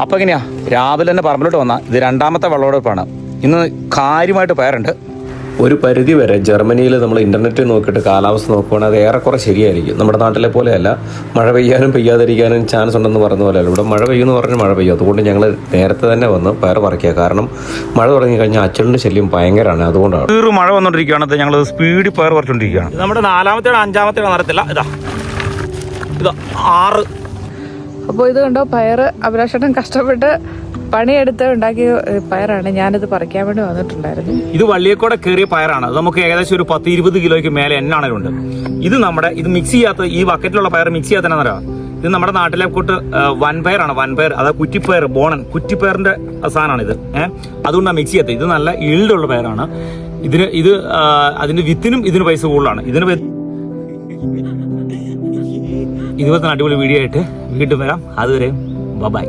അപ്പം എങ്ങനെയാ? രാവിലെ തന്നെ പറമ്പിലോട്ട് വന്ന ഇത് രണ്ടാമത്തെ വിളവെടുപ്പാണ് ഇന്ന് കാര്യമായിട്ട് പയറുണ്ട്. ഒരു പരിധി വരെ ജർമ്മനിയിൽ നമ്മൾ ഇന്റർനെറ്റ് നോക്കിയിട്ട് കാലാവസ്ഥ നോക്കുകയാണെങ്കിൽ അത് ഏറെക്കുറെ ശരിയായിരിക്കും. നമ്മുടെ നാട്ടിലെ പോലെയല്ല. മഴ പെയ്യാനും പെയ്യാതിരിക്കാനും ചാൻസ് ഉണ്ടെന്ന് പറയുന്ന പോലെയല്ല. ഇവിടെ മഴ പെയ്യുമെന്ന് പറഞ്ഞ് മഴ പെയ്യും. അതുകൊണ്ട് ഞങ്ങൾ നേരത്തെ തന്നെ വന്ന് പയർ പറിക്കുക. കാരണം മഴ തുടങ്ങി കഴിഞ്ഞാൽ അച്ചടിന്റെ ശല്യം ഭയങ്കരമാണ്. അതുകൊണ്ടാണ്. തീർ മഴ വന്നുകൊണ്ടിരിക്കുകയാണ് ഞങ്ങൾ സ്പീഡിൽ പയർ പറിച്ചുകൊണ്ടിരിക്കുകയാണ് ഇത് നമ്മുടെ നാലാമത്തെ അഞ്ചാമത്തെ നടത്തില്ല. ഇതാ. ഇതാ. ആറ് അപ്പോൾ ഇത് കണ്ടോ പയർ അഭിലാഷേട്ടൻ കഷ്ടപ്പെട്ട് പണിയെടുത്ത് ഉണ്ടാക്കിയ പയറാണ്. ഞാനിത് പറിക്കാൻ വേണ്ടി വന്നിട്ടുണ്ടായിരുന്നു. ഇത് വള്ളിയക്കോടെ കയറിയ പയറാണ്. അത് നമുക്ക് ഏകദേശം ഒരു പത്ത് ഇരുപത് കിലോയ്ക്ക് മേലെ എന്നാണേലുണ്ട് ഇത് നമ്മുടെ ഇത് മിക്സ് ചെയ്യാത്ത ഈ ബക്കറ്റിലുള്ള പയർ മിക്സ് ചെയ്യാത്തതിനറിയാം ഇത് നമ്മുടെ നാട്ടിലെ കൂട്ട് വൻപയറാണ്. വൻപയർ അതായത് കുറ്റിപ്പയർ ബോണൻ. കുറ്റിപ്പയറിന്റെ സാധനമാണ് ഇത് ഏഹ് അതുകൊണ്ടാണ് മിക്സ് ചെയ്യാത്തത്. ഇത് നല്ല ഈൽഡുള്ള പയറാണ്. ഇതിന് ഇത് അതിന്റെ വിത്തിനും ഇതിന് പൈസ കൂടുതലാണ്. ഇതിന് ഇതുപോലത്തെ അടിപൊളി വീഡിയോ ആയിട്ട് വീണ്ടും വരാം. അതുവരെ ബൈ